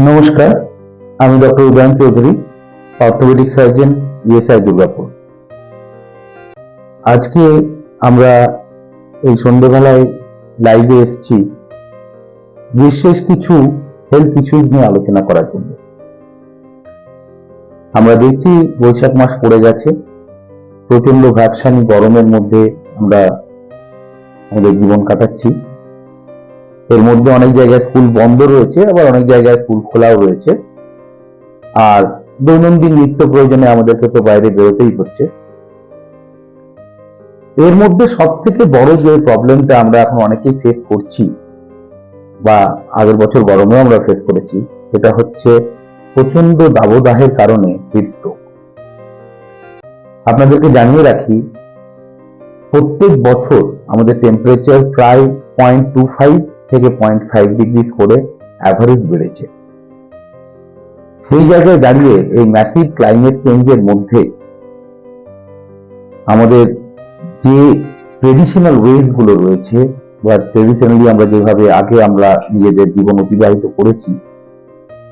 নমস্কার, আমি doctor Udayan Chowdhury, orthopaedic surgeon, ESI Durgapur. আজকে আমরা এই সন্ধ্যেবেলায় লাইভে এসেছি বিশেষ কিছু হেলথ ইস্যুজ নিয়ে আলোচনা করার জন্য। আমরা দেখছি বৈশাখ মাস পড়ে গেছে প্রচণ্ড ভ্যাবসানি গরমের মধ্যে আমরা আমাদের জীবন কাটাচ্ছি। এর মধ্যে অনেক জায়গায় স্কুল বন্ধ রয়েছে, আবার অনেক জায়গায় স্কুল খোলাও রয়েছে। আর দৈনন্দিন নিত্য প্রয়োজনে আমাদেরকে তো বাইরে বেরোতেই হচ্ছে। এর মধ্যে সব থেকে বড় যে প্রবলেমটা আমরা এখন অনেকেই ফেস করছি, বা আগের বছর গরমেও আমরা ফেস করেছি, সেটা হচ্ছে প্রচণ্ড দাবদাহের কারণে হিট স্ট্রোক আপনাদেরকে জানিয়ে রাখি, প্রত্যেক বছর আমাদের টেম্পারেচার প্রায় পয়েন্ট টু ফাইভ থেকে পয়েন্ট ফাইভ ডিগ্রিজ করে অ্যাভারেজ বেড়েছে। সেই জায়গায় দাঁড়িয়ে এই ম্যাসিভ ক্লাইমেট চেঞ্জের মধ্যে আমাদের যে ট্রেডিশনাল ওয়েজগুলো রয়েছে, বা ট্রেডিশনালি আমরা যেভাবে আগে আমরা নিজেদের জীবন অতিবাহিত করেছি,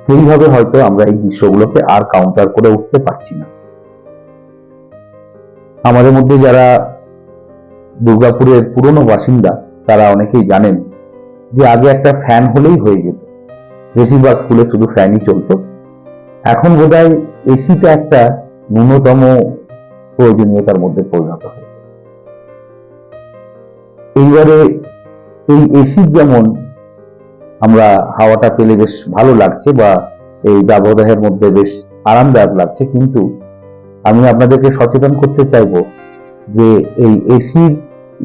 সেইভাবে হয়তো আমরা এই দৃশ্যগুলোকে আর কাউন্টার করে উঠতে পারছি না। আমাদের মধ্যে যারা দুর্গাপুরের পুরনো বাসিন্দা, তারা অনেকেই জানেন যে আগে একটা ফ্যান হলেই হয়ে যেত। বেশিরভাগ স্কুলে শুধু ফ্যানই চলতো। এখন বোধহয় এসিটা একটা ন্যূনতম প্রয়োজনীয়তার মধ্যে পরিণত হয়েছে। এইবারে এই এসির যেমন আমরা হাওয়াটা পেলে বেশ ভালো লাগছে বা এই দাবদাহের মধ্যে বেশ আরামদায়ক লাগছে, কিন্তু আমি আপনাদেরকে সচেতন করতে চাইব যে এই এসির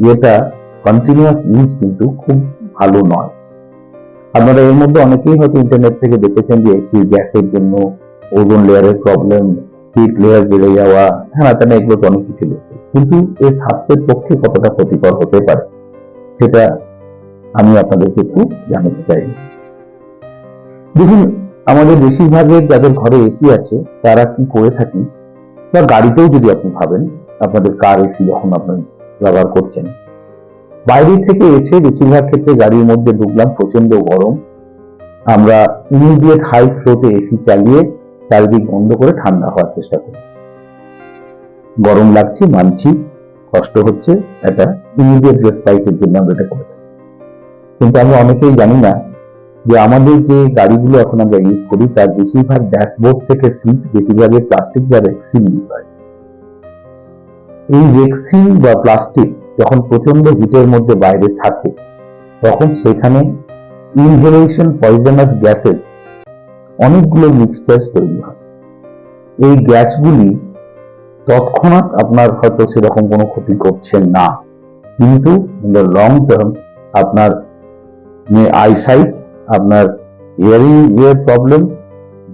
ইয়েটা কন্টিনিউয়াস ইউজ কিন্তু খুব ভালো নয়। আপনারা এর মধ্যে অনেকেই হয়তো ইন্টারনেট থেকে দেখেছেন যে এসি গ্যাসের জন্য ওজোন লেয়ারের প্রবলেম হিট লেয়ার বেড়ে যাওয়া হ্যাঁ তেনা এগুলো তো অনেক কিছু রয়েছে কিন্তু এই স্বাস্থ্যের পক্ষে কতটা ক্ষতিকর হতে পারে, সেটা আমি আপনাদেরকে একটু জানাতে চাই। দেখুন, আমাদের বেশিরভাগের যাদের ঘরে এসি আছে, তারা কি করে থাকি, বা গাড়িতেও যদি আপনি ভাবেন, আপনাদের কার এসি যখন আপনি ব্যবহার করছেন বাইরে থেকে এসে বেশিরভাগ ক্ষেত্রে গাড়ির মধ্যে ঢুকলাম প্রচণ্ড গরম। আমরা ইমিডিয়েট হাই ফ্লোতে এসি চালিয়ে চারিদিক বন্ধ করে ঠান্ডা হওয়ার চেষ্টা করি। গরম লাগছে, মানছি, কষ্ট হচ্ছে এটা ইমিডিয়েট রেসপাইটের জন্য আমরা এটা করে থাকি। কিন্তু আমরা অনেকেই জানি না যে আমাদের যে গাড়িগুলো এখন আমরা ইউজ করি, তার বেশিরভাগ ড্যাশবোর্ড থেকে সিট বেশিরভাগই প্লাস্টিক বা রেক্সিন ইউজ হয়। এই রেক্সিন বা প্লাস্টিক যখন প্রচণ্ড হিটের মধ্যে বাইরে থাকে, তখন সেখানে ইনহেলেশন পয়জনাস গ্যাসেস অনেকগুলো মিক্সচার তৈরি হয়। এই গ্যাসগুলি তৎক্ষণাৎ আপনার হয়তো সেরকম কোনো ক্ষতি করছে না, কিন্তু লং টার্ম আপনার আইসাইট আপনার hearing ear problem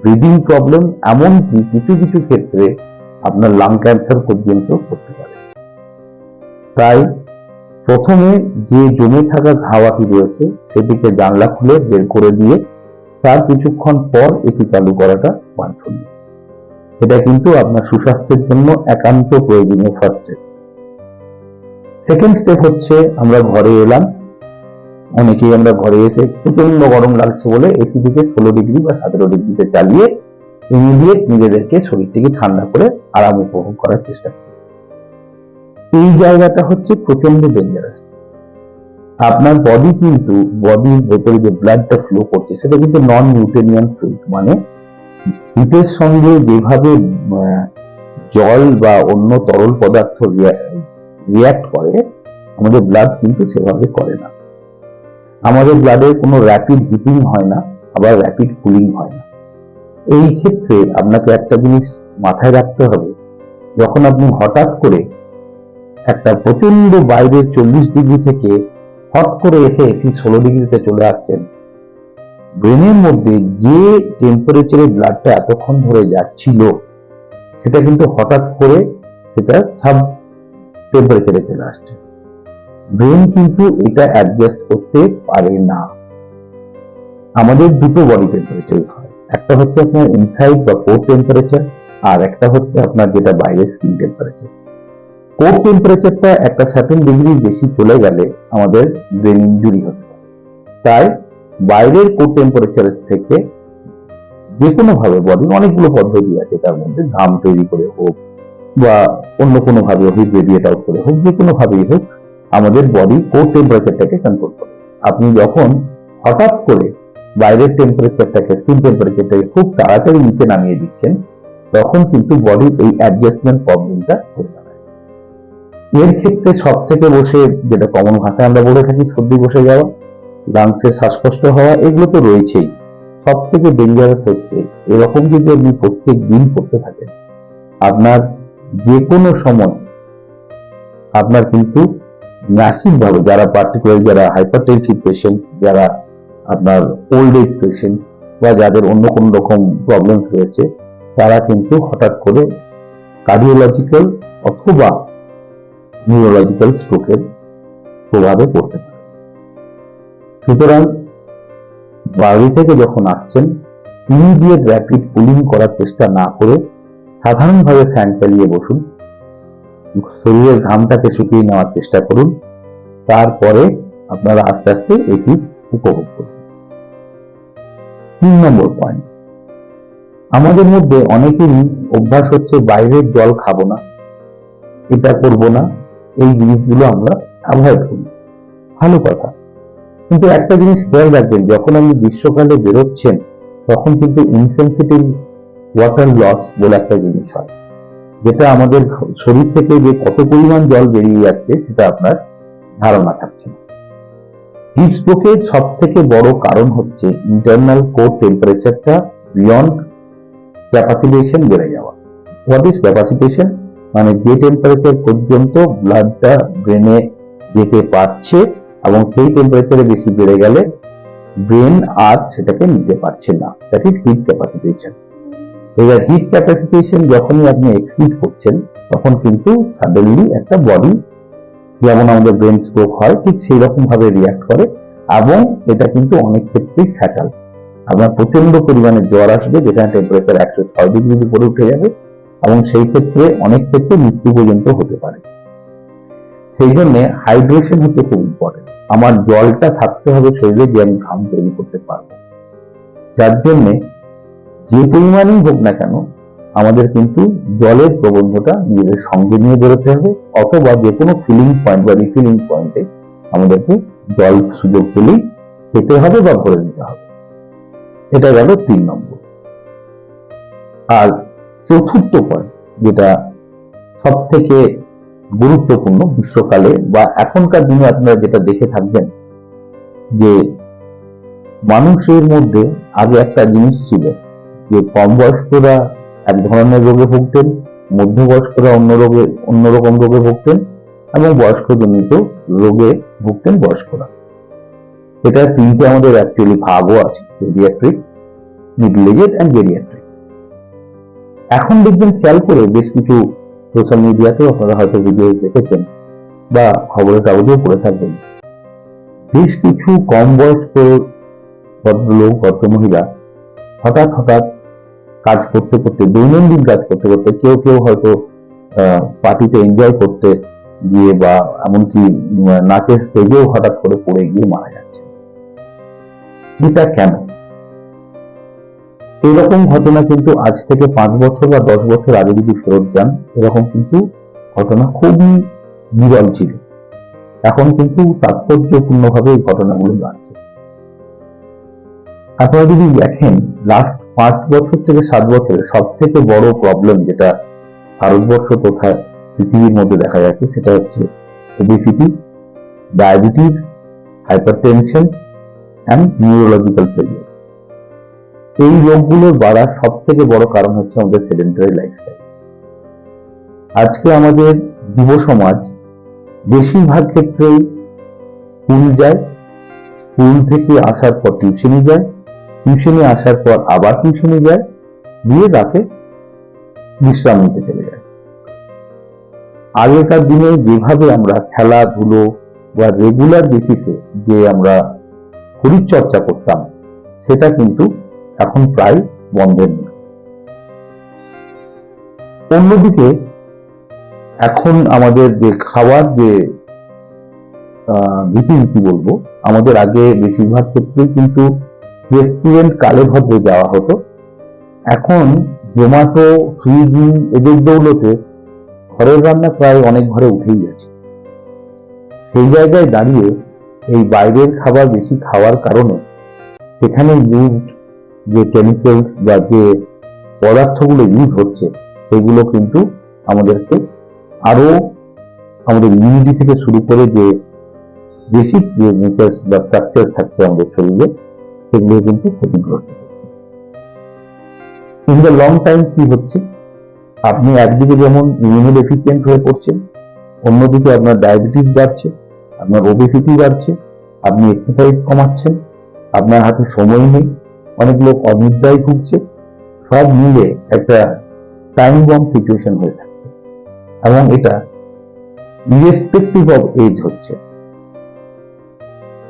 breathing problem এমনকি কিছু কিছু ক্ষেত্রে আপনার লাং ক্যান্সার পর্যন্ত করতে তাই প্রথমে যে জমে থাকা হাওয়াটি রয়েছে, সেটিকে জানলা খুলে বের করে দিয়ে তার কিছুক্ষণ পর এসি চালু করাটা বাঞ্ছনীয়। এটা কিন্তু আপনার সুস্বাস্থ্যের জন্য একান্ত প্রয়োজনীয় ফার্স্ট স্টেপ সেকেন্ড স্টেপ হচ্ছে আমরা ঘরে এলাম। অনেকেই আমরা ঘরে এসে প্রচণ্ড গরম লাগছে বলে এসিটিকে ষোলো ডিগ্রি বা সতেরো ডিগ্রিতে চালিয়ে ইমিডিয়েট নিজেদেরকে শরীরটিকে ঠান্ডা করে আরাম উপভোগ করার চেষ্টা এই জায়গাটা হচ্ছে প্রচণ্ড ডেঞ্জারাস আপনার বডি কিন্তু বডির ভেতরে যে ব্লাডটা ফ্লো করছে, সেটা কিন্তু নন নিউট্রেনিয়ান ফ্লুইড মানে হিটের সঙ্গে যেভাবে জল বা অন্য তরল পদার্থ রিয়াক্ট করে, আমাদের ব্লাড কিন্তু সেভাবে করে না। আমাদের ব্লাডের কোনো র্যাপিড হিটিং হয় না, আবার র্যাপিড কুলিং হয় না। এই ক্ষেত্রে আপনাকে একটা জিনিস মাথায় রাখতে হবে, যখন আপনি হঠাৎ করে একটা প্রচণ্ড বাইরের চল্লিশ ডিগ্রি থেকে হট করে এসে এসি ষোলো ডিগ্রিতে চলে আসছেন। ব্রেনের মধ্যে যে টেম্পারেচারে ব্লাডটা এতক্ষণ ধরে যাচ্ছিল, সেটা কিন্তু হঠাৎ করে সেটা সাব টেম্পারেচারে চলে আসছে। ব্রেন কিন্তু এটা অ্যাডজাস্ট করতে পারে না। আমাদের দুটো বডি টেম্পারেচার হয়। একটা হচ্ছে আপনার ইনসাইড বা কোর টেম্পারেচার আর একটা হচ্ছে আপনার যেটা বাইরের স্কিন টেম্পারেচার কোর টেম্পারেচারটা একটা সার্টেন ডিগ্রি বেশি চলে গেলে আমাদের ব্রেন ইঞ্জুরি হতে তাই বাইরের কোর টেম্পারেচারের থেকে যে কোনো ভাবে বডির অনেকগুলো পদ্ধতি আছে তার মধ্যে, ঘাম তৈরি করে হোক বা অন্য কোনো ভাবে হিট রেডিয়েট আউট করে হোক যে কোনো ভাবেই হোক, আমাদের বডি কোর টেম্পারেচারটাকে কন্ট্রোল করে। আপনি যখন হঠাৎ করে বাইরের টেম্পারেচারটাকে স্কিন টেম্পারেচারটাকে খুব তাড়াতাড়ি নিচে নামিয়ে দিচ্ছেন, তখন কিন্তু বডির এই অ্যাডজাস্টমেন্ট প্রবলেমটা হয়ে এর ক্ষেত্রে সব থেকে বসে যেটা কমন ভাষায় আমরা বলে থাকি, সর্দি বসে যাওয়া লাংসের শ্বাসকষ্ট হওয়া, এগুলো তো রয়েছেই। সব থেকে ডেঞ্জারাস হচ্ছে, এরকম যদি আপনি প্রত্যেক দিন করতে থাকেন, আপনার যে কোনো সময়, আপনার কিন্তু ম্যাসিভ ভাবে যারা পার্টিকুলার যারা হাইপারটেনসিভ পেশেন্ট যারা আপনার ওল্ড এজ পেশেন্ট বা যাদের অন্য কোনো রকম প্রবলেমস রয়েছে, তারা কিন্তু হঠাৎ করে কার্ডিওলজিক্যাল অথবা নিউরোলজিক্যাল স্ট্রোকের প্রভাবে পড়তে পারে। সুতরাং বাড়ি থেকে যখন আসছেন ইমিডিয়েট র্যাপিড কুলিং করার চেষ্টা না করে সাধারণভাবে ফ্যান চালিয়ে বসুন। শরীরের ঘামটাকে শুকিয়ে নেওয়ার চেষ্টা করুন। তারপরে আপনারা আস্তে আস্তে এসি উপভোগ করুন। তিন নম্বর পয়েন্ট আমাদের মধ্যে অনেকেরই অভ্যাস হচ্ছে, বাইরের জল খাব না, এটা করব না এই জিনিসগুলো আমরা অ্যাভয়েড করি। ভালো কথা। কিন্তু একটা জিনিস খেয়াল রাখবেন, যখন আপনি গ্রীষ্মকালে বেরোচ্ছেন, তখন কিন্তু ইনসেন্সিটিভ ওয়াটার লস বলে একটা জিনিস হয়। যেটা আমাদের শরীর থেকে যে কত পরিমাণ জল বেরিয়ে যাচ্ছে, সেটা আপনার ধারণা থাকছে না। হিট স্ট্রোকের সব থেকে বড় কারণ হচ্ছে ইন্টারনাল কোর টেম্পারেচারটা বিয়ন্ড ক্যাপাসিটেশন বেড়ে যাওয়া। হোয়াট ইজ ক্যাপাসিটেশন মানে যে টেম্পারেচার পর্যন্ত ব্লাডটা ব্রেনে যেতে পারছে এবং সেই টেম্পারেচারে বেশি বেড়ে গেলে ব্রেন আর সেটাকে নিতে পারছে না। দ্যাট ইজ হিট ক্যাপাসিটেশন এবার হিট ক্যাপাসিটেশন যখনই আপনি এক্সিড করছেন, তখন কিন্তু সাডেনলি একটা বডি যেমন আমাদের ব্রেন স্ট্রোক হয়, ঠিক সেই রকম ভাবে রিয়াক্ট করে এবং এটা কিন্তু অনেক ক্ষেত্রেই ফ্যাটাল আপনার প্রচণ্ড পরিমাণে জ্বর আসবে, যেখানে টেম্পারেচার একশো ছয় ডিগ্রির উপরে উঠে যাবে। এবং সেই ক্ষেত্রে অনেক ক্ষেত্রে মৃত্যু পর্যন্ত হতে পারে। সেই জন্য হাইড্রেশন হচ্ছে খুব ইম্পর্টেন্ট আমার জলটা থাকতে হবে শরীরে যে আমি ঘাম তৈরি করতে পারব। যার জন্য যে পরিমাণই হোক না কেন, আমাদের কিন্তু জলের প্রবন্ধটা নিজেদের সঙ্গে নিয়ে বেরোতে হবে অথবা যে কোনো ফিলিং পয়েন্ট বা রিফিলিং পয়েন্টে আমাদেরকে জল সুযোগ পেলেই খেতে হবে বা ভরে নিতে হবে। এটা গেল তিন নম্বর। আর চতুর্থ পয়েন্ট, যেটা সব থেকে গুরুত্বপূর্ণ গ্রীষ্মকালে বা এখনকার দিনে আপনারা যেটা দেখে থাকবেন যে মানুষের মধ্যে আগে একটা জিনিস ছিল যে কম বয়স্করা এক ধরনের রোগে ভুগতেন, মধ্যবয়স্করা অন্য রোগে অন্যরকম রোগে ভুগতেন এবং বয়স্কজনিত রোগে ভুগতেন বয়স্করা। এটা তিনটে আমাদের অ্যাকচুয়ালি ভাগও আছে paediatric middle aged and geriatric এখন দেখবেন খেয়াল করে বেশ কিছু সোশ্যাল মিডিয়াতেও আপনারা হয়তো ভিডিওস দেখেছেন বা খবরের কাগজেও পড়ে থাকবেন। বেশ কিছু কম বয়স্ক ভদ্রলোক, ভদ্রমহিলা হঠাৎ হঠাৎ কাজ করতে করতে, দৈনন্দিন কাজ করতে করতে কেউ কেউ হয়তো পার্টিতে এনজয় করতে গিয়ে বা এমনকি নাচের স্টেজেও হঠাৎ করে পড়ে গিয়ে মারা যাচ্ছে। এটা কেন? এরকম ঘটনা কিন্তু আজ থেকে পাঁচ বছর বা দশ বছর আগে যদি ফেরত যান, এরকম কিন্তু ঘটনা খুবই বিরল ছিল। এখন কিন্তু তাৎপর্যপূর্ণভাবে এই ঘটনাগুলো বাড়ছে। আপনারা যদি দেখেন লাস্ট পাঁচ বছর থেকে সাত বছরে সব থেকে বড় প্রবলেম যেটা ভারতবর্ষ তথা পৃথিবীর মধ্যে দেখা যাচ্ছে, সেটা হচ্ছে obesity diabetes hypertension and neurological failure এই রোগগুলোর বাড়ার সব থেকে বড় কারণ হচ্ছে আমাদের সেডেন্টারি লাইফস্টাইল। আজকে আমাদের যুব সমাজ বেশিরভাগ ক্ষেত্রেই স্কুল যায়, স্কুল থেকে আসার পর টিউশনি যায়, টিউশনে আসার পর আবার টিউশনে যায়, দিয়ে রাতে বিশ্রাম নিতে চলে যায়। আগেকার দিনে যেভাবে আমরা খেলাধুলো বা রেগুলার বেসিসে যে আমরা শরীরচর্চা করতাম, সেটা কিন্তু এখন প্রায় বন্ধের মুখে অন্যদিকে, এখন আমাদের যে খাওয়ার যে রীতিনীতি বলব, আমাদের আগে বেশিরভাগ ক্ষেত্রেই কিন্তু রেস্টুরেন্ট কালে ভদ্রে যাওয়া হতো। এখন জোম্যাটো, সুইগি এদের দৌলতে ঘরের রান্না প্রায় অনেক ঘরে উঠেই গেছে। সেই জায়গায় দাঁড়িয়ে এই বাইরের খাবার বেশি খাওয়ার কারণে সেখানে ইউজ যে কেমিক্যালস বা যে পদার্থগুলো ইউজ হচ্ছে, সেগুলো কিন্তু আমাদেরকে আরও আমাদের ইমিউনিটি থেকে শুরু করে যে বেসিক যে নেচার্স বা স্ট্রাকচার থাকছে আমাদের শরীরে, সেগুলো কিন্তু ক্ষতিগ্রস্ত হচ্ছে। ইন দ্য লং টাইম কি হচ্ছে? আপনি একদিকে যেমন ইমিউনো ডেফিসিয়েন্ট হয়ে পড়ছেন, অন্যদিকে আপনার ডায়াবেটিস বাড়ছে, আপনার ওবেসিটি বাড়ছে, আপনি এক্সারসাইজ কমাচ্ছেন, আপনার হাতে সময় নেই অনেক লোক অনিদ্রায় ভুগছে। সব মিলে একটা টাইম বম সিচুয়েশন হয়ে থাকছে। এবং এটা ইরেসপেক্টিভ অফ এজ হচ্ছে।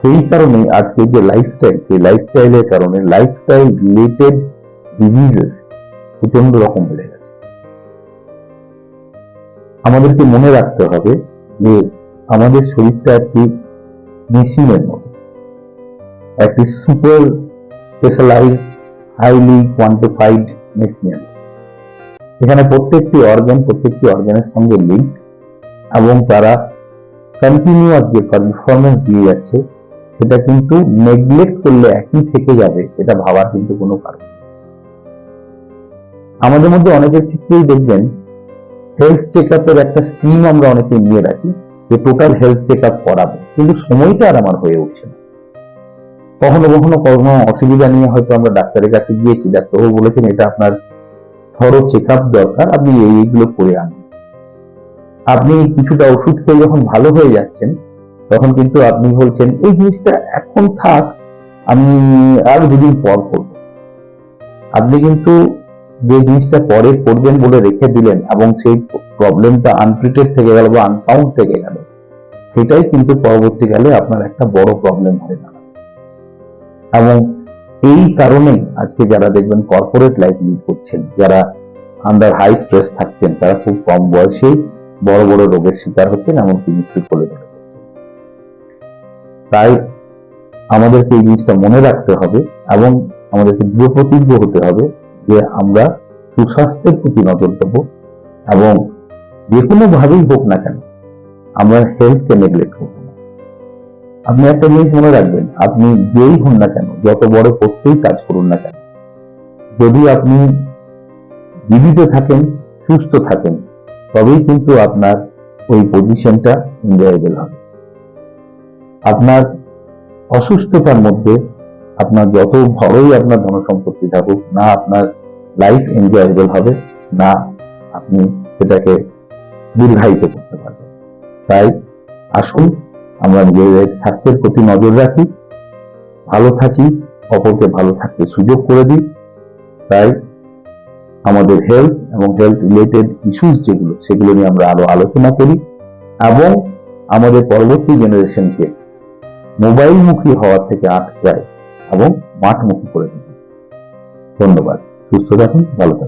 সেই কারণে আজকে যে লাইফস্টাইল সেই লাইফস্টাইলের কারণে লাইফস্টাইল রিলেটেড ডিজিজেস প্রচণ্ড রকম বেড়ে গেছে। আমাদেরকে মনে রাখতে হবে যে আমাদের শরীরটা একটি মেশিনের মতো। একটি সুপার স্পেশালাইজ হাইলি কোয়ান্টিফাইড মেশিনের এখানে প্রত্যেকটি অর্গান প্রত্যেকটি অর্গানের সঙ্গে লিঙ্ক এবং তারা কন্টিনিউয়াস যে পারফরমেন্স দিয়ে যাচ্ছে, সেটা কিন্তু নেগলেক্ট করলে একই থেকে যাবে, এটা ভাবার কিন্তু কোনো কারণ আমাদের মধ্যে অনেকের ক্ষেত্রেই দেখবেন হেলথ চেক আপের একটা স্কিম আমরা অনেকে নিয়ে রাখি, যে টোটাল হেলথ চেক আপ করাবো। কিন্তু সময়টা আর আমার হয়ে উঠছে না। কখনো কখনো কোনো অসুবিধা নিয়ে হয়তো আমরা ডাক্তারের কাছে গিয়েছি, ডাক্তারবাবু বলেছেন এটা আপনার থরো চেক আপ দরকার, আপনি এইগুলো করে আনুন। আপনি কিছুটা ওষুধ খেয়ে যখন ভালো হয়ে যাচ্ছেন, তখন কিন্তু আপনি বলছেন, এই জিনিসটা এখন থাক, আমি আর দুদিন পর করব। আপনি কিন্তু যে জিনিসটা পরে করবেন বলে রেখে দিলেন এবং সেই প্রবলেমটা আনট্রিটেড থেকে গেল বা আনফাউন্ড থেকে গেল, সেটাই কিন্তু পরবর্তীকালে আপনার একটা বড় প্রবলেম হয়ে দাঁড়াবে। এবং এই কারণে আজকে যারা দেখবেন কর্পোরেট লাইফ লিড করছেন, যারা আন্ডার হাই স্ট্রেস থাকছেন, তারা খুব কম বয়সে বড় বড় রোগের শিকার হচ্ছেন, এমনকি মৃত্যুর কোলে পড়ছেন তাই আমাদেরকে এই জিনিসটা মনে রাখতে হবে এবং আমাদেরকে দৃঢ় প্রতিজ্ঞ হতে হবে যে আমরা সুস্বাস্থ্যের প্রতি নজর দেবো এবং যে কোনো ভাবেই হোক না কেন আমরা হেলথকে নেগলেক্ট করব। আপনি একটা জিনিস মনে রাখবেন, আপনি যেই হন না কেন, যত বড় পোস্টেই কাজ করুন না কেন, যদি আপনি জীবিত থাকেন, সুস্থ থাকেন, তবেই কিন্তু আপনার ওই পজিশনটা এনজয়েবল হবে। আপনার অসুস্থতার মধ্যে আপনার যত বড়ই আপনার ধনসম্পত্তি থাকুক, না আপনার লাইফ এনজয়েবল হবে, না আপনি সেটাকে দীর্ঘায়িত করতে পারবেন। তাই আসুন আমরা নিজেদের স্বাস্থ্যের প্রতি নজর রাখি, ভালো থাকি, অপরকে ভালো থাকতে সুযোগ করে দিই। তাই আমাদের হেলথ এবং হেলথ রিলেটেড ইস্যুস যেগুলো, সেগুলো নিয়ে আমরা আরও আলোচনা করি এবং আমাদের পরবর্তী জেনারেশনকে মোবাইলমুখী হওয়ার থেকে আটকায় এবং মাঠমুখী করে দিই। ধন্যবাদ। সুস্থ থাকুন, ভালো থাকুন।